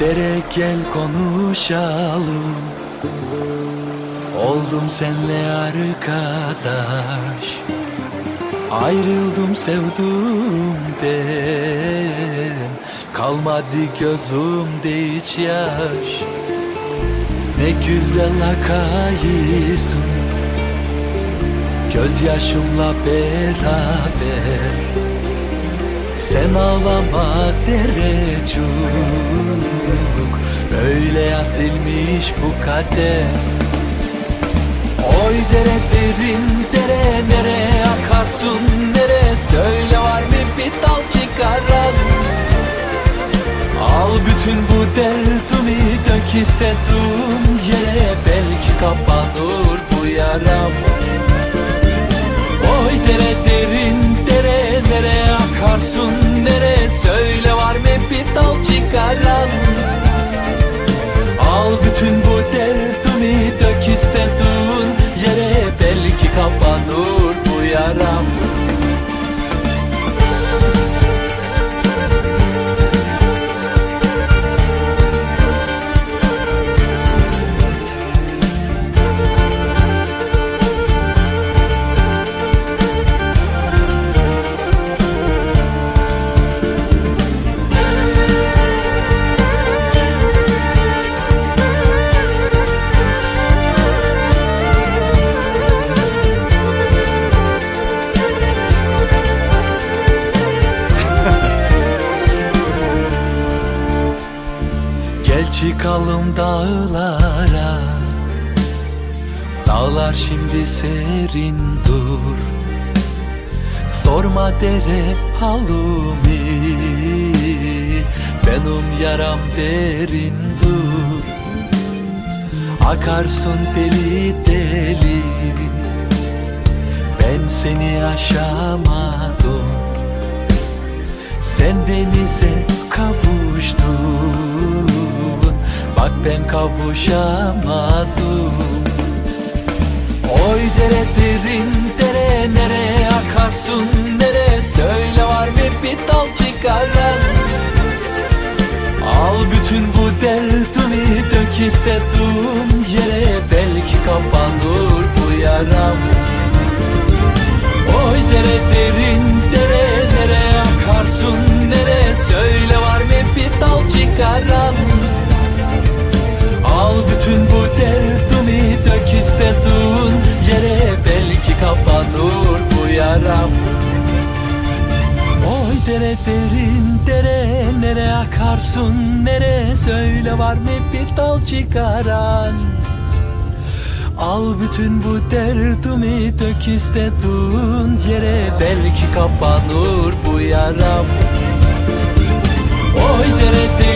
Dere gel konuşalım. Oldum senle arkadaş. Ayrıldım sevduğumden Kalmadı gözümde hiç yaş. Ne güzel akayısın. Gözyaşımla beraber. Sen ağlama derecuk Yazılmış bu kader Oy dere derin dere nere akarsın nere? Söyle var mı bir dal çıkaran? Al bütün bu derdimi dök istediğin yere. Belki kapanır bu yaram Al bütün bu derdimi dök istediğin yere Belki kapanır Gel çıkalım dağlara. Dağlar şimdi serin dur. Sorma dere halimi Benim yaram derin dur. Akarsın deli deli. Ben seni aşamadım. Sen denize kavuştun Bak ben kavuşamadım. Oy dere derin dere nere akarsın nere? Söyle var mı bir dal çıkaran Al bütün bu derdimi dök istediğin yere. Belki kapanır bu yaram dere derin dere Nere akarsın nere? Söyle var mı bir dal çıkaran? Al bütün bu derdimi dök istediğin yere. Belki kapanır bu yaram. Oy dere, dere